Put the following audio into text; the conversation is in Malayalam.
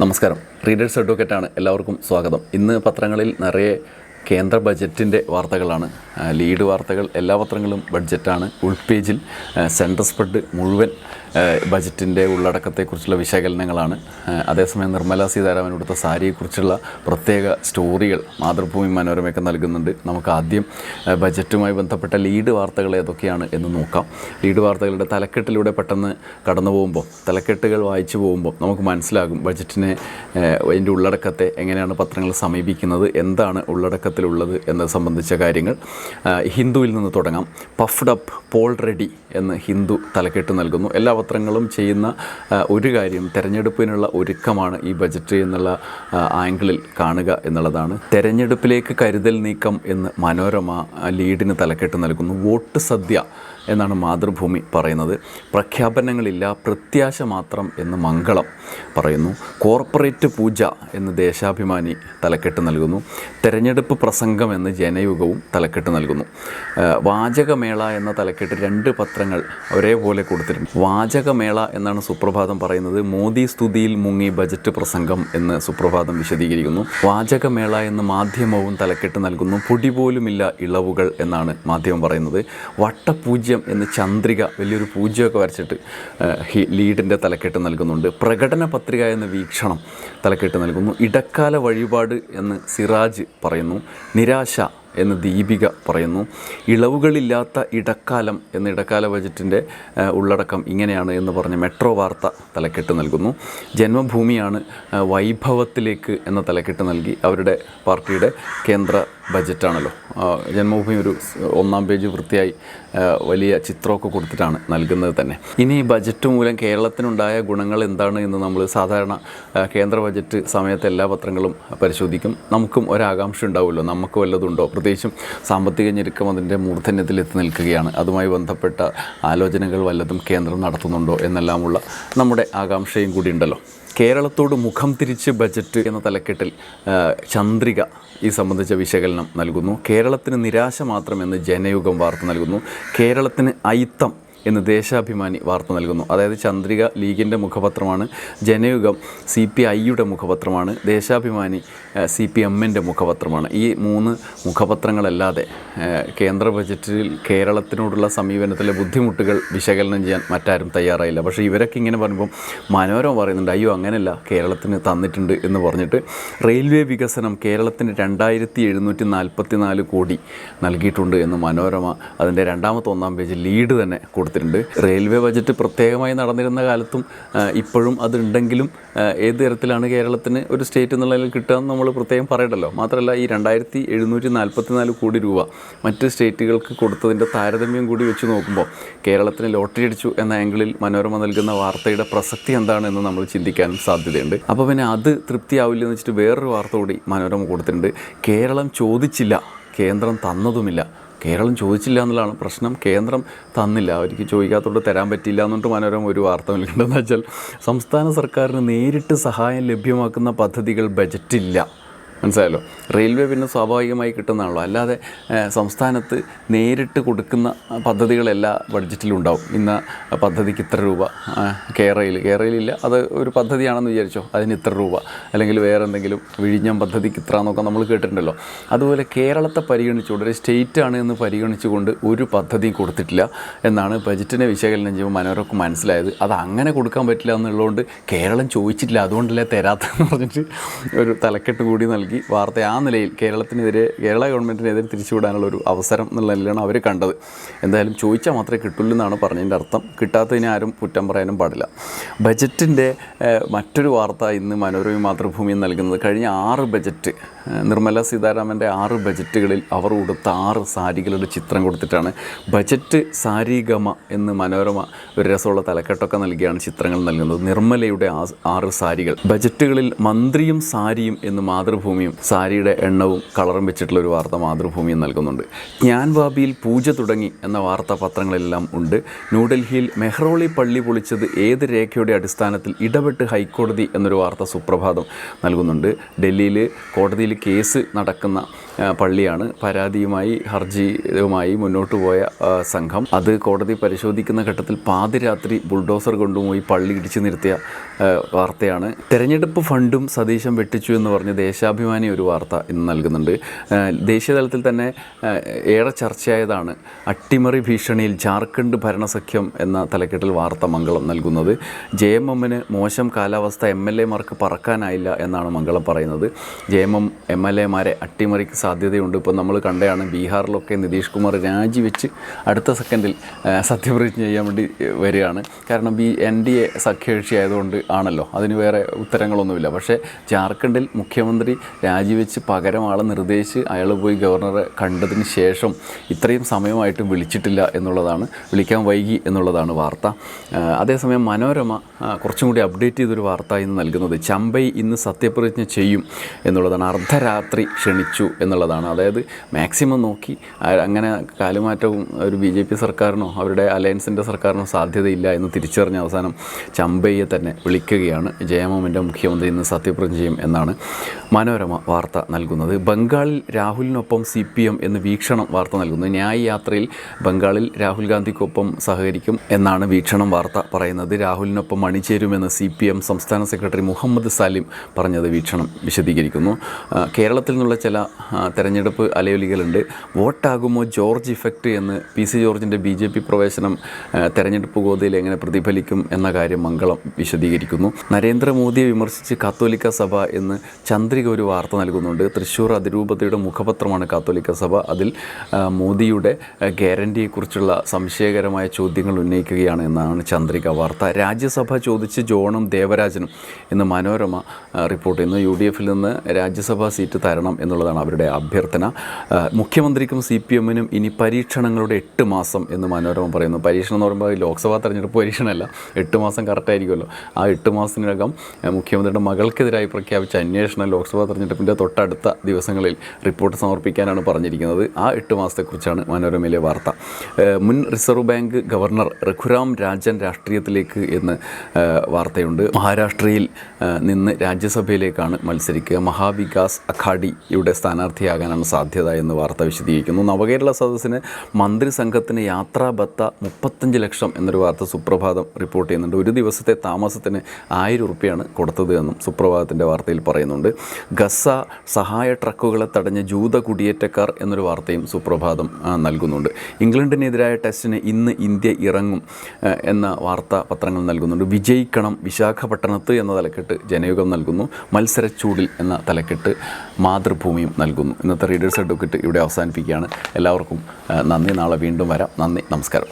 നമസ്കാരം. റീഡേഴ്സ് അഡ്വക്കേറ്റ് ആണ്. എല്ലാവർക്കും സ്വാഗതം. ഇന്ന് പത്രങ്ങളിൽ നിറയെ കേന്ദ്ര ബജറ്റിന്റെ വാർത്തകളാണ്. ലീഡ് വാർത്തകൾ എല്ലാ പത്രങ്ങളും ബഡ്ജറ്റാണ്. ഉൾപേജിൽ സെൻട്രൽ സ്പ്രെഡ് മുഴുവൻ ബജറ്റിന്റെ ഉള്ളടക്കത്തെക്കുറിച്ചുള്ള വിശകലനങ്ങളാണ്. അതേസമയം നിർമ്മല സീതാരാമൻ കൊടുത്ത സാരിയെക്കുറിച്ചുള്ള പ്രത്യേക സ്റ്റോറികൾ മാതൃഭൂമി മനോരമയൊക്കെ നൽകുന്നുണ്ട്. നമുക്ക് ആദ്യം ബജറ്റുമായി ബന്ധപ്പെട്ട ലീഡ് വാർത്തകൾ ഏതൊക്കെയാണ് എന്ന് നോക്കാം. ലീഡ് വാർത്തകളുടെ തലക്കെട്ടിലൂടെ പെട്ടെന്ന് കടന്നു പോകുമ്പോൾ തലക്കെട്ടുകൾ വായിച്ചു പോകുമ്പോൾ നമുക്ക് മനസ്സിലാകും ബജറ്റിനെ അതിന്റെ ഉള്ളടക്കത്തെ എങ്ങനെയാണ് പത്രങ്ങൾ സമീപിക്കുന്നത് എന്താണ് ഉള്ളടക്കത്തിലുള്ളത് എന്നത് സംബന്ധിച്ച കാര്യങ്ങൾ. ഹിന്ദുവിൽ നിന്ന് തുടങ്ങാം. പഫ്ഡ് അപ്പ് പോൾ റെഡി എന്ന് ഹിന്ദു തലക്കെട്ട് നൽകുന്നു. എല്ലാ പത്രങ്ങളും ചെയ്യുന്ന ഒരു കാര്യം തെരഞ്ഞെടുപ്പിനുള്ള ഒരുക്കമാണ് ഈ ബജറ്റ് എന്നുള്ള ആംഗിളിൽ കാണുക എന്നുള്ളതാണ്. തെരഞ്ഞെടുപ്പിലേക്ക് കരുതൽ നീക്കം എന്ന് മനോരമ ലീഡിന് തലക്കെട്ട് നൽകുന്നു. വോട്ട് സദ്യ എന്നാണ് മാതൃഭൂമി പറയുന്നത്. പ്രഖ്യാപനങ്ങളില്ല പ്രത്യാശ മാത്രം എന്ന് മംഗളം പറയുന്നു. കോർപ്പറേറ്റ് പൂജ എന്ന് ദേശാഭിമാനി തലക്കെട്ട് നൽകുന്നു. തെരഞ്ഞെടുപ്പ് പ്രസംഗം എന്ന് ജനയുഗവും തലക്കെട്ട് നൽകുന്നു. വാചകമേള എന്ന തലക്കെട്ട് രണ്ട് പത്രങ്ങൾ ഒരേപോലെ കൊടുത്തിട്ടുണ്ട്. വാചകമേള എന്നാണ് സുപ്രഭാതം പറയുന്നത്. മോദി സ്തുതിയിൽ മുങ്ങി ബജറ്റ് പ്രസംഗം എന്ന് സുപ്രഭാതം വിശദീകരിക്കുന്നു. വാചകമേള എന്ന് മാധ്യമവും തലക്കെട്ട് നൽകുന്നു. പൊടി പോലുമില്ല ഇളവുകൾ എന്നാണ് മാധ്യമം പറയുന്നത്. വട്ടപൂജ്യം എന്ന് ചന്ദ്രിക വലിയൊരു പൂജ്യമൊക്കെ വരച്ചിട്ട് ലീഡിന്റെ തലക്കെട്ട് നൽകുന്നുണ്ട്. പ്രകടന പത്രിക എന്ന വീക്ഷണം തലക്കെട്ട് നൽകുന്നു. ഇടക്കാല വഴിപാട് എന്ന് സിറാജ് പറയുന്നു. നിരാശ എന്ന് ദീപിക പറയുന്നു. ഇളവുകളില്ലാത്ത ഇടക്കാലം എന്ന ഇടക്കാല ബജറ്റിന്റെ ഉള്ളടക്കം ഇങ്ങനെയാണ് എന്ന് പറഞ്ഞ് മെട്രോ വാർത്ത തലക്കെട്ട് നൽകുന്നു. ജന്മഭൂമിയാണ് വൈഭവത്തിലേക്ക് എന്ന തലക്കെട്ട് നൽകി അവരുടെ പാർട്ടിയുടെ കേന്ദ്ര ബജറ്റാണല്ലോ. ജന്മഭൂമി ഒരു ഒന്നാം പേജ് വൃത്തിയായി വലിയ ചിത്രമൊക്കെ കൊടുത്തിട്ടാണ് നൽകുന്നത് തന്നെ. ഇനി ഈ ബജറ്റ് മൂലം കേരളത്തിനുണ്ടായ ഗുണങ്ങൾ എന്താണ് എന്ന് നമ്മൾ സാധാരണ കേന്ദ്ര ബജറ്റ് സമയത്ത് എല്ലാ പത്രങ്ങളും പരിശോധിക്കും. നമുക്കും ഒരാകാംക്ഷ ഉണ്ടാവുമല്ലോ. നമുക്ക് വല്ലതുണ്ടോ? പ്രത്യേകിച്ചും സാമ്പത്തിക ഞെരുക്കം അതിന്റെ മൂർധന്യത്തിൽ എത്തി നിൽക്കുകയാണ്. അതുമായി ബന്ധപ്പെട്ട ആലോചനകൾ വല്ലതും കേന്ദ്രം നടത്തുന്നുണ്ടോ? എന്നെല്ലാമുള്ള നമ്മുടെ ആകാംക്ഷയും കൂടി ഉണ്ടല്ലോ. കേരളത്തോട് മുഖം തിരിച്ച് ബജറ്റ് എന്ന തലക്കെട്ടിൽ ചന്ദ്രിക ഈ സംബന്ധിച്ച വിശകലനം നൽകുന്നു. കേരളത്തിന് നിരാശ മാത്രമെന്ന് ജനയുഗം വാർത്ത നൽകുന്നു. കേരളത്തിന് അയിത്തം എന്ന് ദേശാഭിമാനി വാർത്ത നൽകുന്നു. അതായത് ചന്ദ്രിക ലീഗിന്റെ മുഖപത്രമാണ് ജനയുഗം സി പി ഐയുടെ മുഖപത്രമാണ് ദേശാഭിമാനി സി പി എമ്മിന്റെ മുഖപത്രമാണ്. ഈ മൂന്ന് മുഖപത്രങ്ങളല്ലാതെ കേന്ദ്ര ബജറ്റിൽ കേരളത്തിനോടുള്ള സമീപനത്തിലെ ബുദ്ധിമുട്ടുകൾ വിശകലനം ചെയ്യാൻ മറ്റാരും തയ്യാറായില്ല. പക്ഷേ ഇവരൊക്കെ ഇങ്ങനെ പറയുമ്പോൾ മനോരമ പറയുന്നുണ്ട് അയ്യോ അങ്ങനെയല്ല കേരളത്തിന് തന്നിട്ടുണ്ട് എന്ന് പറഞ്ഞിട്ട് റെയിൽവേ വികസനം കേരളത്തിന് രണ്ടായിരത്തി എഴുന്നൂറ്റി നാൽപ്പത്തി നാല് കോടി നൽകിയിട്ടുണ്ട് എന്ന് മനോരമ അതിന്റെ രണ്ടാമത്തെ ഒന്നാം പേജ് ലീഡ് തന്നെ കൊടുത്തിട്ടുണ്ട് റെയിൽവേ ബജറ്റ് പ്രത്യേകമായി നടന്നിരുന്ന കാലത്തും ഇപ്പോഴും അതുണ്ടെങ്കിലും ഏത് തരത്തിലാണ് കേരളത്തിന് ഒരു സ്റ്റേറ്റ് എന്നുള്ളതിൽ കിട്ടുക എന്ന് നമ്മൾ പ്രത്യേകം പറയണ്ടല്ലോ. മാത്രമല്ല ഈ രണ്ടായിരത്തി എഴുന്നൂറ്റി നാൽപ്പത്തി നാല് കോടി രൂപ മറ്റ് സ്റ്റേറ്റുകൾക്ക് കൊടുത്തതിന്റെ താരതമ്യം കൂടി വെച്ച് നോക്കുമ്പോൾ കേരളത്തിന് ലോട്ടറി അടിച്ചു എന്ന ആംഗിളിൽ മനോരമ നൽകുന്ന വാർത്തയുടെ പ്രസക്തി എന്താണെന്ന് നമ്മൾ ചിന്തിക്കാൻ സാധ്യതയുണ്ട്. അപ്പോൾ പിന്നെ അത് തൃപ്തിയാവില്ല എന്ന് വെച്ചിട്ട് വേറൊരു വാർത്ത കൂടി മനോരമ കൊടുത്തിട്ടുണ്ട്. കേരളം ചോദിച്ചില്ല കേന്ദ്രം തന്നതുമില്ല. കേരളം ചോദിച്ചില്ല എന്നുള്ളതാണ് പ്രശ്നം. കേന്ദ്രം തന്നില്ല. അവർക്ക് ചോദിക്കാത്തതുകൊണ്ട് തരാൻ പറ്റില്ല എന്നിട്ട് മനോരമ ഒരു വാർത്ത നൽകേണ്ടതെന്ന് വെച്ചാൽ സംസ്ഥാന സർക്കാരിന് നേരിട്ട് സഹായം ലഭ്യമാക്കുന്ന പദ്ധതികൾ ബജറ്റില്ല. മനസ്സിലായല്ലോ? റെയിൽവേ പിന്നെ സ്വാഭാവികമായി കിട്ടുന്നതാണല്ലോ. അല്ലാതെ സംസ്ഥാനത്ത് നേരിട്ട് കൊടുക്കുന്ന പദ്ധതികളെല്ലാ ബഡ്ജറ്റിലും ഉണ്ടാവും. ഇന്ന പദ്ധതിക്ക് ഇത്ര രൂപ കേരളയിൽ. കേരളയിലില്ല. അത് ഒരു പദ്ധതിയാണെന്ന് വിചാരിച്ചോ? അതിന് ഇത്ര രൂപ. അല്ലെങ്കിൽ വേറെ എന്തെങ്കിലും വിഴിഞ്ഞം പദ്ധതിക്ക് ഇത്ര എന്നൊക്കെ നമ്മൾ കേട്ടിട്ടുണ്ടല്ലോ. അതുപോലെ കേരളത്തെ പരിഗണിച്ചുകൊണ്ട് ഒരു സ്റ്റേറ്റ് ആണ് എന്ന് പരിഗണിച്ചുകൊണ്ട് ഒരു പദ്ധതിയും കൊടുത്തിട്ടില്ല എന്നാണ് ബജറ്റിനെ വിശകലനം ചെയ്യുമ്പോൾ മനോരമ മനസ്സിലായത്. അത് അങ്ങനെ കൊടുക്കാൻ പറ്റില്ല എന്നുള്ളതുകൊണ്ട് കേരളം ചോദിച്ചിട്ടില്ല. അതുകൊണ്ടല്ലേ തരാത്തെന്ന് പറഞ്ഞിട്ട് ഒരു തലക്കെട്ട് കൂടി നൽകി. വാർത്ത ആ നിലയിൽ കേരളത്തിനെതിരെ കേരള ഗവൺമെന്റിനെതിരെ തിരിച്ചുവിടാനുള്ള ഒരു അവസരം എന്നുള്ള നിലയിലാണ് അവർ കണ്ടത്. എന്തായാലും ചോദിച്ചാൽ മാത്രമേ കിട്ടുള്ളൂ എന്നാണ് പറഞ്ഞതിന്റെ അർത്ഥം. കിട്ടാത്തതിനെ ആരും കുറ്റം പറയാനും പാടില്ല. ബജറ്റിന്റെ മറ്റൊരു വാർത്ത ഇന്ന് മനോരമ മാതൃഭൂമി നൽകുന്നത് കഴിഞ്ഞ ആറ് ബജറ്റ് നിർമ്മല സീതാരാമന്റെ ആറ് ബജറ്റുകളിൽ അവർ ഉടുത്ത ആറ് സാരികളുടെ ചിത്രം കൊടുത്തിട്ടാണ്. ബജറ്റ് സാരിഗമ എന്ന് മനോരമ ഒരു രസമുള്ള തലക്കെട്ടൊക്കെ നൽകിയാണ് ചിത്രങ്ങൾ നൽകുന്നത്. നിർമ്മലയുടെ ആ ആറ് സാരികൾ. ബജറ്റുകളിൽ മന്ത്രിയും സാരിയും എന്ന് മാതൃഭൂമിയും സാരിയുടെ എണ്ണവും കളറും വെച്ചിട്ടുള്ള ഒരു വാർത്ത മാതൃഭൂമിയും നൽകുന്നുണ്ട്. ജ്ഞാൻ ബാബിയിൽ പൂജ തുടങ്ങി എന്ന വാർത്താ പത്രങ്ങളെല്ലാം ഉണ്ട്. ന്യൂഡൽഹിയിൽ മെഹ്റോളി പള്ളി പൊളിച്ചത് ഏത് രേഖയുടെ അടിസ്ഥാനത്തിൽ ഇടപെട്ട് ഹൈക്കോടതി എന്നൊരു വാർത്ത സുപ്രഭാതം നൽകുന്നുണ്ട്. ഡൽഹിയിൽ കോടതിയിൽ കേസ് നടക്കുന്ന പള്ളിയാണ്. പരാതിയുമായി ഹർജിയുമായി മുന്നോട്ട് പോയ സംഘം. അത് കോടതി പരിശോധിക്കുന്ന ഘട്ടത്തിൽ പാതിരാത്രി ബുൾഡോസർ കൊണ്ടുപോയി പള്ളി ഇടിച്ചു നിർത്തിയ വാർത്തയാണ്. തെരഞ്ഞെടുപ്പ് ഫണ്ടും സതീശം വെട്ടിച്ചു എന്ന് പറഞ്ഞ് ദേശാഭിമാനി ഒരു വാർത്ത ഇന്ന് നൽകുന്നുണ്ട്. ദേശീയതലത്തിൽ ദേശീയ തലത്തിൽ തന്നെ ഏറെ ചർച്ചയായതാണ് അട്ടിമറി ഭീഷണിയിൽ ജാർഖണ്ഡ് ഭരണസഖ്യം എന്ന തലക്കെട്ടിൽ വാർത്ത മംഗളം നൽകുന്നത്. ജെ എം എമ്മിന് മോശം കാലാവസ്ഥ എം എൽ എമാർക്ക് പറക്കാനായില്ല എന്നാണ് മംഗളം പറയുന്നത്. ജെ എം എം എൽ എമാരെ അട്ടിമറിക്ക് സാധ്യതയുണ്ട്. ഇപ്പോൾ നമ്മൾ കണ്ടതാണ് ബീഹാറിലൊക്കെ നിതീഷ് കുമാർ രാജിവെച്ച് അടുത്ത സെക്കൻഡിൽ സത്യപ്രതിജ്ഞ ചെയ്യാൻ വേണ്ടി വരികയാണ്. കാരണം ബി എൻ ഡി എ സഖ്യകക്ഷി ആയതുകൊണ്ട് ആണല്ലോ അതിന് വേറെ ഉത്തരങ്ങളൊന്നുമില്ല. പക്ഷേ ജാർഖണ്ഡിൽ മുഖ്യമന്ത്രി രാജിവെച്ച് പകരം ആളെ നിർദ്ദേശിച്ച് അയാൾ പോയി ഗവർണറെ കണ്ടതിന് ശേഷം ഇത്രയും സമയമായിട്ടും വിളിച്ചിട്ടില്ല എന്നുള്ളതാണ് വിളിക്കാൻ വൈകി എന്നുള്ളതാണ് വാർത്ത. അതേസമയം മനോരമ കുറച്ചും കൂടി അപ്ഡേറ്റ് ചെയ്തൊരു വാർത്ത ഇന്ന് നൽകുന്നത് ചമ്പൈ ഇന്ന് സത്യപ്രതിജ്ഞ ചെയ്യും എന്നുള്ളതാണ്. അർദ്ധരാത്രി ക്ഷണിച്ചു എന്നുള്ളതാണ്. അതായത് മാക്സിമം നോക്കി അങ്ങനെ കാലുമാറ്റവും ഒരു ബി ജെ പി സർക്കാരിനോ അവരുടെ അലയൻസിന്റെ സർക്കാരിനോ സാധ്യതയില്ല എന്ന് തിരിച്ചറിഞ്ഞ അവസാനം ചമ്പയെ തന്നെ വിളിക്കുകയാണ് ജയമോമിന്റെ മുഖ്യമന്ത്രി ഇന്ന് സത്യപ്രതിജ്ഞ ചെയ്യും എന്നാണ് മനോരമ വാർത്ത നൽകുന്നത്. ബംഗാളിൽ രാഹുലിനൊപ്പം സി പി എം എന്ന് വീക്ഷണം വാർത്ത നൽകുന്നത് ന്യായ യാത്രയിൽ ബംഗാളിൽ രാഹുൽ ഗാന്ധിക്കൊപ്പം സഹകരിക്കും എന്നാണ് വീക്ഷണം വാർത്ത പറയുന്നത്. രാഹുലിനൊപ്പം അണിചേരുമെന്ന് സി പി എം സംസ്ഥാന സെക്രട്ടറി മുഹമ്മദ് സാലിം പറഞ്ഞത് വീക്ഷണം വിശദീകരിക്കുന്നു. കേരളത്തിൽ നിന്നുള്ള ചില തെരഞ്ഞെടുപ്പ് അലയൊലികളുണ്ട് വോട്ടാകുമോ ജോർജ് ഇഫക്റ്റ് എന്ന് പി സി ജോർജിന്റെ ബി ജെ പി പ്രവേശനം തെരഞ്ഞെടുപ്പ് ഗോതയിൽ എങ്ങനെ പ്രതിഫലിക്കും എന്ന കാര്യം മംഗളം വിശദീകരിക്കുന്നു. നരേന്ദ്രമോദിയെ വിമർശിച്ച് കാത്തോലിക്ക സഭ എന്ന് ചന്ദ്രിക ഒരു വാർത്ത നൽകുന്നുണ്ട്. തൃശ്ശൂർ അതിരൂപതയുടെ മുഖപത്രമാണ് കാത്തോലിക്ക സഭ. അതിൽ മോദിയുടെ ഗ്യാരണ്ടിയെക്കുറിച്ചുള്ള സംശയകരമായ ചോദ്യങ്ങൾ ഉന്നയിക്കുകയാണ് എന്നാണ് ചന്ദ്രിക വാർത്ത. രാജ്യസഭ ചോദിച്ച് ജോണും ദേവരാജനും എന്ന് മനോരമ റിപ്പോർട്ട് ചെയ്യുന്നു. യു ഡി എഫിൽ നിന്ന് രാജ്യസഭാ സീറ്റ് തരണം എന്നുള്ളതാണ് അവരുടെ അഭ്യർത്ഥന. മുഖ്യമന്ത്രിക്കും സി പി എമ്മിനും ഇനി പരീക്ഷണങ്ങളുടെ എട്ട് മാസം എന്ന് മനോരമ പറയുന്നു. പരീക്ഷണം എന്ന് പറയുമ്പോൾ ലോക്സഭാ തെരഞ്ഞെടുപ്പ് പരീക്ഷണമല്ല. എട്ട് മാസം കറക്റ്റായിരിക്കുമല്ലോ ആ എട്ട് മാസത്തിനകം മുഖ്യമന്ത്രിയുടെ മകൾക്കെതിരായി പ്രഖ്യാപിച്ച അന്വേഷണം ലോക്സഭാ തെരഞ്ഞെടുപ്പിന്റെ തൊട്ടടുത്ത ദിവസങ്ങളിൽ റിപ്പോർട്ട് സമർപ്പിക്കാനാണ് പറഞ്ഞിരിക്കുന്നത്. ആ എട്ട് മാസത്തെക്കുറിച്ചാണ് മനോരമയിലെ വാർത്ത. മുൻ reserve bank governor Raghuram Rajan രാഷ്ട്രീയത്തിലേക്ക് എന്ന് വാർത്തയുണ്ട്. മഹാരാഷ്ട്രയിൽ നിന്ന് രാജ്യസഭയിലേക്കാണ് മത്സരിക്കുക. മഹാവികാസ് അഘാഡിയുടെ സ്ഥാനാർത്ഥിയാകാനാണ് സാധ്യത എന്ന് വാർത്ത വിശദീകരിക്കുന്നു. നവകേരള സദസ്സിന് മന്ത്രിസംഘത്തിന് യാത്രാബത്ത മുപ്പത്തഞ്ച് ലക്ഷം എന്നൊരു വാർത്ത സുപ്രഭാതം റിപ്പോർട്ട് ചെയ്യുന്നുണ്ട്. ഒരു ദിവസത്തെ താമസത്തിന് ആയിരം ഉറുപ്പ്യാണ് കൊടുത്തത് എന്നും സുപ്രഭാതത്തിന്റെ വാർത്തയിൽ പറയുന്നുണ്ട്. ഗസ സഹായ ട്രക്കുകളെ തടഞ്ഞ ജൂത കുടിയേറ്റക്കാർ എന്നൊരു വാർത്തയും സുപ്രഭാതം നൽകുന്നുണ്ട്. ഇംഗ്ലണ്ടിനെതിരായ ടെസ്റ്റിന് ഇന്ന് ഇന്ത്യ ഇറങ്ങും എന്ന വാർത്ത പത്രങ്ങൾ നൽകുന്നുണ്ട്. വിജയിക്കണം വിശാഖപട്ടണത്ത് എന്ന തലക്കെട്ട് ജനയുഗം നൽകുന്നു. മത്സരച്ചൂടിൽ എന്ന തലക്കെട്ട് മാതൃഭൂമിയും നൽകുന്നു. ഇന്നത്തെ റീഡേഴ്സ് അഡ്വക്കറ്റ് ഇവിടെ അവസാനിപ്പിക്കുകയാണ്. എല്ലാവർക്കും നന്ദി. നാളെ വീണ്ടും വരാം. നന്ദി. നമസ്കാരം.